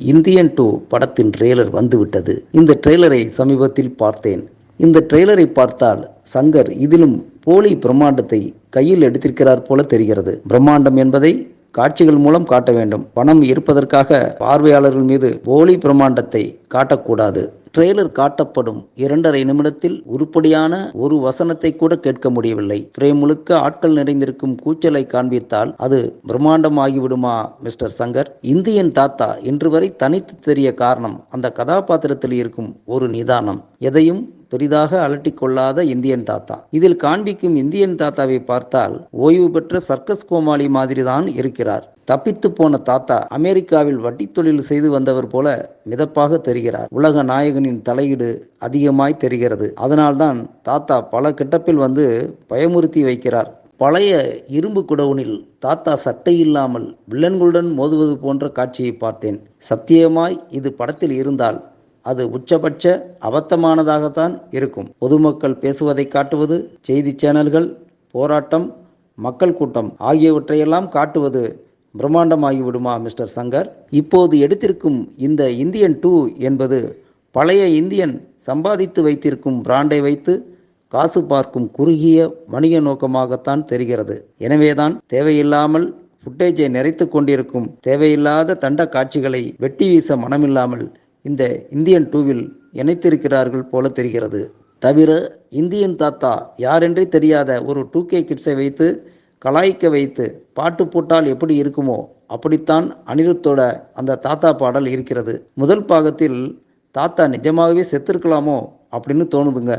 Indian two படத்தின் trailer வந்துவிட்டது. இந்த ட்ரெய்லரை சமீபத்தில் பார்த்தேன். இந்த ட்ரெய்லரை பார்த்தால் சங்கர் இதிலும் போலி பிரம்மாண்டத்தை கையில் எடுத்திருக்கிறார் போல தெரிகிறது. பிரம்மாண்டம் என்பதை காட்சிகள் மூலம் காட்ட வேண்டும். பணம் இருப்பதற்காக பார்வையாளர்கள் மீது போலி பிரம்மாண்டத்தை காட்டக்கூடாது. ட்ரெய்லர் காட்டப்படும் இரண்டரை நிமிடத்தில் உருப்படியான ஒரு வசனத்தை கூட கேட்க முடியவில்லை. ஃப்ரேம் முழுக்க ஆட்கள் நிறைந்திருக்கும் கூச்சலை காண்பித்தால் அது பிரம்மாண்டம் ஆகிவிடுமா மிஸ்டர் சங்கர்? இந்தியன் தாத்தா இன்று வரை தனித்து தெரிய காரணம் அந்த கதாபாத்திரத்தில் இருக்கும் ஒரு நிதானம். எதையும் பெரிதாக அலட்டிக்கொள்ளாத இந்தியன் தாத்தா. இதில் காண்பிக்கும் இந்தியன் தாத்தாவை பார்த்தால் ஓய்வு பெற்ற சர்க்கஸ் கோமாளி மாதிரிதான் இருக்கிறார். தப்பித்து போன தாத்தா அமெரிக்காவில் வட்டி தொழில் செய்து வந்தவர் போல மிதப்பாக தெரிகிறார். உலக நாயகனின் தலையீடு அதிகமாய் தெரிகிறது. அதனால்தான் தாத்தா பல கிட்டப்பில் வந்து பயமுறுத்தி வைக்கிறார். பழைய இரும்பு குடவுனில் தாத்தா சட்டை இல்லாமல் வில்லன்களுடன் மோதுவது போன்ற காட்சியை பார்த்தேன். சத்தியமாய் இது படத்தில் இருந்தால் அது உச்சபட்ச அபத்தமானதாகத்தான் இருக்கும். பொதுமக்கள் பேசுவதை காட்டுவது செய்தி சேனல்கள் போராட்டம் மக்கள் கூட்டம் ஆகியவற்றையெல்லாம் காட்டுவது பிரம்மாண்டமாகிவிடுமா மிஸ்டர் சங்கர்? இப்போது எடுத்திருக்கும் இந்த இந்தியன் டூ என்பது பழைய இந்தியன் சம்பாதித்து வைத்திருக்கும் பிராண்டை வைத்து காசு பார்க்கும் குறுகிய வணிக நோக்கமாகத்தான் தெரிகிறது. எனவேதான் தேவையில்லாமல் ஃபுட்டேஜை நிறைத்து கொண்டிருக்கும் தேவையில்லாத தண்ட காட்சிகளை வெட்டி வீச மனமில்லாமல் இந்த இந்தியன் டூவில் இணைத்திருக்கிறார்கள் போல தெரிகிறது. தவிர இந்தியன் தாத்தா யாரென்றே தெரியாத ஒரு டூ கே கிட்ஸை வைத்து கலாய்க்க வைத்து பாட்டு போட்டால் எப்படி இருக்குமோ அப்படித்தான் அனிருத்தோட அந்த தாத்தா பாடல் இருக்கிறது. முதல் பாகத்தில் தாத்தா நிஜமாகவே செத்திருக்கலாமோ? அப்படின்னு தோணுதுங்க.